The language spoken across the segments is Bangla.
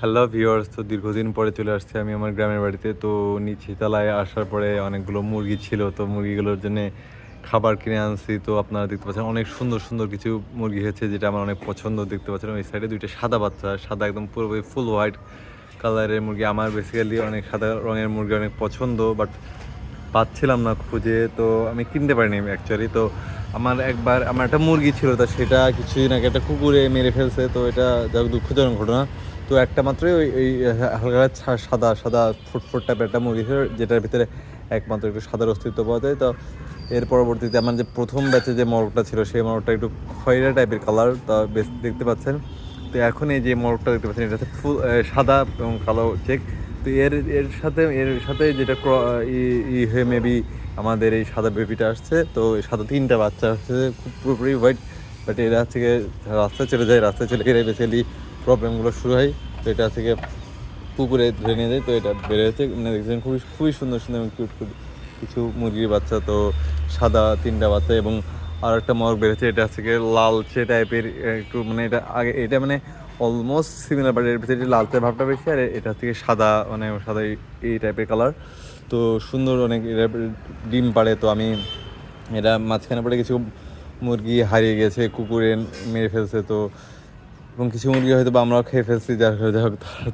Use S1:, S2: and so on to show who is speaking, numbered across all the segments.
S1: হ্যালো ভিউয়ার্স তো দীর্ঘদিন পরে চলে আসছি আমি আমার গ্রামের বাড়িতে। তো নিচে তলায় আসার পরে অনেকগুলো মুরগি ছিল, তো মুরগিগুলোর জন্য খাবার কিনে আনছি। তো আপনারা দেখতে পাচ্ছেন অনেক সুন্দর সুন্দর কিছু মুরগি হয়েছে যেটা আমার অনেক পছন্দ দেখতে পাচ্ছেন। ওই সাইডে দুইটা সাদা বাচ্চা, সাদা একদম পুরোপুরি ফুল হোয়াইট কালারের মুরগি। আমার বেসিক্যালি অনেক সাদা রঙের মুরগি অনেক পছন্দ বাট পাচ্ছিলাম না খুঁজে। তো আমি কিনতে পারিনি অ্যাকচুয়ালি তো আমার একবার, আমার একটা মুরগি ছিল, তা সেটা কিছুদিন আগে একটা কুকুরে মেরে ফেলছে। তো এটা যা হোক দুঃখজনক ঘটনা। তো একটা মাত্রই ওই ওই হালকা সাদা সাদা ফুটফুট টাইপের একটা মুরগি ছিল, যেটার ভিতরে একমাত্র একটু সাদার অস্তিত্ব পাওয়া যায়। তো এর পরবর্তীতে আমার যে প্রথম ব্যাচে যে মরগটা ছিল, সেই মরগটা একটু খয়রা টাইপের কালার তা বেশ দেখতে পাচ্ছেন। তো এখন এই যে মরগটা দেখতে পাচ্ছেন, এটা ফুল সাদা এবং কালো চেক তো এর এর সাথে এর সাথে যেটা ই- হয়ে মেবি আমাদের এই সাদা বেবিটা আসছে, তো সাদা তিনটা বাচ্চা আসছে, খুব পুরোপুরি হোয়াইট বাট এরা হচ্ছে রাস্তায় চলে যায়, রাস্তায় চলে গেলে বেসিক্যালি প্রবলেমগুলো শুরু হয়। তো এটা গিয়ে পুকুরে ধরে নিয়ে যায়। তো এটা বেড়ে যাচ্ছে। মানে দেখছেন খুবই খুবই সুন্দর সুন্দর কিউট কিউট কিছু মুরগির বাচ্চা। তো সাদা তিনটা বাচ্চা এবং আর একটা মগ বেড়েছে এটা গিয়ে লালচে টাইপের একটু মানে এটা আগে, এটা মানে অলমোস্ট সিমিলার বাট এর ভিতরে লালচে ভাবটা বেশি। আর এটা থেকে সাদা মানে সাদা এই- টাইপের কালার তো সুন্দর অনেক এরা ডিম পাড়ে। তো আমি এটা মাঝখানে পড়ে কিছু মুরগি হারিয়ে গেছে, কুকুরে মেরে ফেলছে। তো এবং কিছু মুরগি হয়তো বা আমরাও খেয়ে ফেলছি যার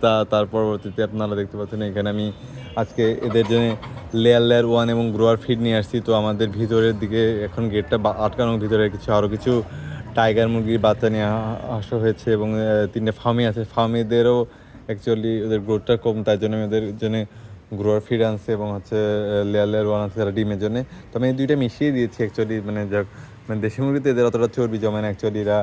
S1: তা, তার পরবর্তীতে আপনারা দেখতে পাচ্ছেন, এখানে আমি আজকে এদের জন্য লেয়ার লেয়ার ওয়ান এবং গ্রোয়ার ফিড নিয়ে আসছি। তো আমাদের ভিতরের দিকে এখন গেটটা আটকানো ভিতরে কিছু আরও কিছু টাইগার মুরগির বাচ্চা নিয়ে আসা হয়েছে এবং তিনটে ফার্মি আছে। ফার্মিদেরও অ্যাকচুয়ালি ওদের গ্রোথটা কম তাই জন্য আমি ওদের জন্য গ্রোয়ার ফিড আনছে এবং হচ্ছে লেয়ার লেয়ার ওয়ান আছে তারা ডিমের জন্য। তো আমি এই দুইটা মিশিয়ে দিয়েছি অ্যাকচুয়ালি মানে যাক মানে দেশি মুরগিতে এদের অতটা চর্বি জমে না অ্যাকচুয়ালি এরা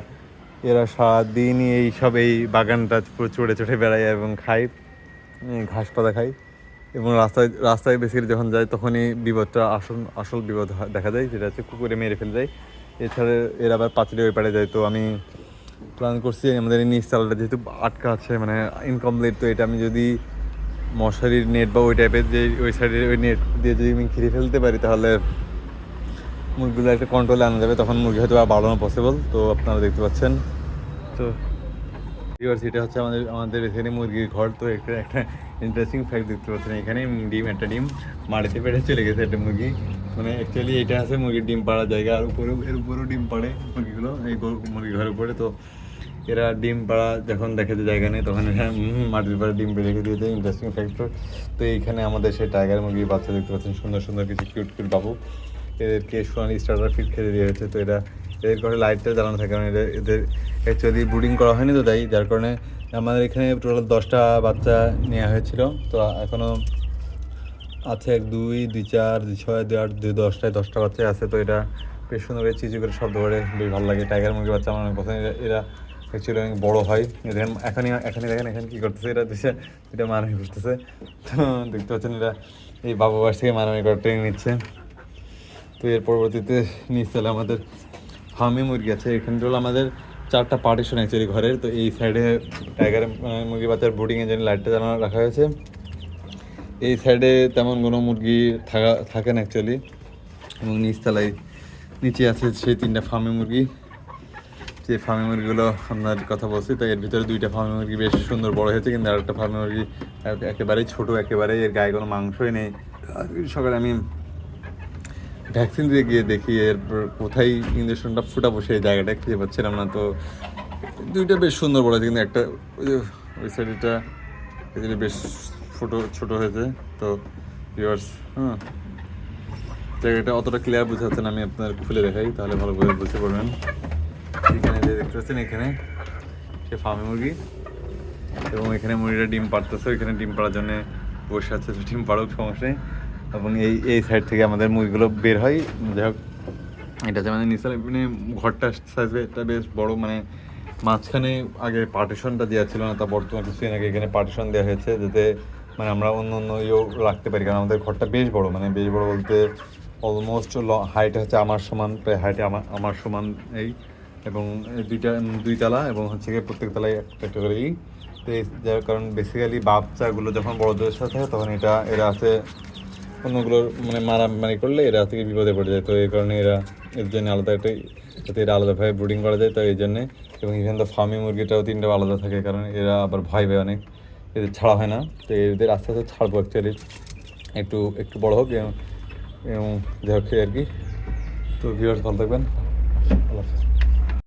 S1: এরা সারাদিনই এই সব এই বাগানটা চড়ে চড়ে বেড়ায় এবং খায় ঘাস পাতা খায় এবং রাস্তায় রাস্তায় বেসিক্যালি যখন যায় তখনই বিপদটা আসল আসল বিপদ দেখা যায় যেটা হচ্ছে কুকুরে মেরে ফেলে যায়। এছাড়া এরা আবার পাঁচিলে ওই পাড়ে যায়, তো আমি প্ল্যান করছি আমাদের এই চালটা যেহেতু আটকা আছে মানে ইনকমপ্লিট তো এটা আমি যদি মশারির নেট বা ওই টাইপের যে, ওই সাইডের ওই নেট দিয়ে যদি আমি ঘিরে ফেলতে পারি তাহলে মুরগিগুলো একটা কন্ট্রোলে আনা যাবে, তখন মুরগি হয়তো বাড়ানো পসিবল তো আপনারা দেখতে পাচ্ছেন। তো ভিউয়ার্স এটা হচ্ছে আমাদের আমাদের এখানে মুরগির ঘর। তো একটা একটা ইন্টারেস্টিং ফ্যাক্ট দেখতে পাচ্ছেন এখানে, ডিম, একটা ডিম মাটিতে পেড়ে চলে গেছে একটা মুরগি। মানে অ্যাকচুয়ালি এটা আছে মুরগির ডিম পাড়ার জায়গা, আর উপরেও এর উপরেও ডিম পাড়ে মুরগিগুলো, এই মুরগি ঘরের উপরে। তো এরা ডিম পাড়া যখন দেখে যে জায়গা নেই, তখন এরা মাটির পাড়ে ডিম পেড়ে রেখে দিয়েছে। ইন্টারেস্টিং ফ্যাক্টর তো। এইখানে আমাদের সেই টাইগার মুরগির বাচ্চা দেখতে পাচ্ছেন, সুন্দর সুন্দর কিছু কিউট কিউট বাবু। এদেরকে সোনালি স্টার্টার ফিট খেতে দেওয়া হয়েছে, তো এটা এদের করে লাইটটা জ্বালানো থাকে, কারণ এদের এদের অ্যাকচুয়ালি ব্রুডিং করা হয়নি তো তাই, যার কারণে আমাদের এখানে টোটাল দশটা বাচ্চা নেওয়া হয়েছিল, তো এখনও আছে এক, দুই দুই, চার, দুই, ছয়, দুই, আট, দুই দশটায় দশটা বাচ্চা আছে, তো এটা বেশ সুন্দর করে চিচি করে শব্দ করে, বেশ ভালো লাগে। টাইগার মুরগির বাচ্চা আমার অনেক পছন্দ, এরা- অ্যাকচুয়ালি অনেক বড়ো হয়। দেখেন এখনই এখনই দেখেন, এখানে কী করতেছে, এরা দেশে এটা মারামারি করতেছে। তো দেখতে পাচ্ছেন এরা এই বাবু বাস থেকে মারামারি করে ট্রেনিং নিচ্ছে। তো এর পরবর্তীতে নিচতলা আমাদের ফার্মি মুরগি আছে। এখানে হলো আমাদের চারটা পার্টিশন অ্যাকচুয়ালি ঘরের। তো এই সাইডে টাইগার মুরগি বাচ্চার ব্রুডিংয়ের জন্য লাইটটা জ্বালানো রাখা হয়েছে। এই সাইডে তেমন কোনো মুরগি থাকা, থাকে না অ্যাকচুয়ালি এবং নিচতলায় নিচে আছে সেই তিনটা ফার্মি মুরগি। যে ফার্মি মুরগিগুলো আপনার কথা বলছি, তো এর ভিতরে দুইটা ফার্মি মুরগি বেশ সুন্দর বড় হয়েছে, কিন্তু আরেকটা ফার্মি মুরগি একেবারেই ছোটো, একেবারেই এর গায়ে কোনো মাংসই নেই। সকালে আমি ভ্যাকসিন দিয়ে গিয়ে দেখি এরপর কোথায় ইঞ্জেকশনটা ফুটাবো সেই জায়গাটা খুঁজে পাচ্ছিলাম না, তো দুইটা বেশ সুন্দর বড় কিন্তু একটা ওই সাইডটা এগুলি বেশ ছোটো ছোটো হয়েছে, তো ভিউয়ার্স হ্যাঁ জায়গাটা অতটা ক্লিয়ার বোঝাচ্ছে না, আমি আপনার খুলে দেখাই, তাহলে ভালো করে বুঝতে পারবেন। এখানে যে দেখতে পাচ্ছেন, এখানে সে ফার্মে মুরগি, এবং এখানে মুরগিটা ডিম পাড়তেছে এখানে ডিম পাড়ার জন্য বসে আছে ডিম পাড়ুক সমস্যা নেই এবং এই এই সাইড থেকে আমাদের মুরগিগুলো বের হয় যাই হোক, এটা যে মানে নিচে মানে ঘরটা সাইজ এটা বেশ বড় মানে মাঝখানে আগে পার্টিশনটা দেওয়া ছিল না, তা বর্তমানে কিছুদিন আগে এখানে পার্টিশন দেওয়া হয়েছে, যাতে মানে আমরা অন্য অন্য ইয়েও রাখতে পারি, কারণ আমাদের ঘরটা বেশ বড় মানে বেশ বড় বলতে অলমোস্ট হাইট হচ্ছে আমার সমান, প্রায় হাইটে আমার আমার সমান এই, এবং দুইটা, দুই তালা এবং হচ্ছে গিয়ে প্রত্যেক তলায় একটা একটা করে। তো যার কারণ বেসিক্যালি বাচ্চাগুলো যখন বড়দের সাথে তখন এটা, এরা আছে অন্যগুলোর মানে মারামারি করলে এরা থেকে বিপদে পড়ে যায়। তো এই কারণে এরা, এর জন্য আলাদা একটা, যাতে এরা আলাদাভাবে ব্রুডিং করা যায়, তো এই জন্যে। এবং এখানে তো ফার্মি মুরগিটাও তিনটা আলাদা থাকে, কারণ এরা আবার ভয় পায় অনেক। এদের ছাড়া হয় না। তো এদের আস্তে আস্তে ছাড়বো অ্যাকচুয়ালি একটু একটু বড় হোক এবং যাই হোক আর কি। তো ভিউয়ার্স ভালো থাকবেন। আল্লাহ হাফিজ।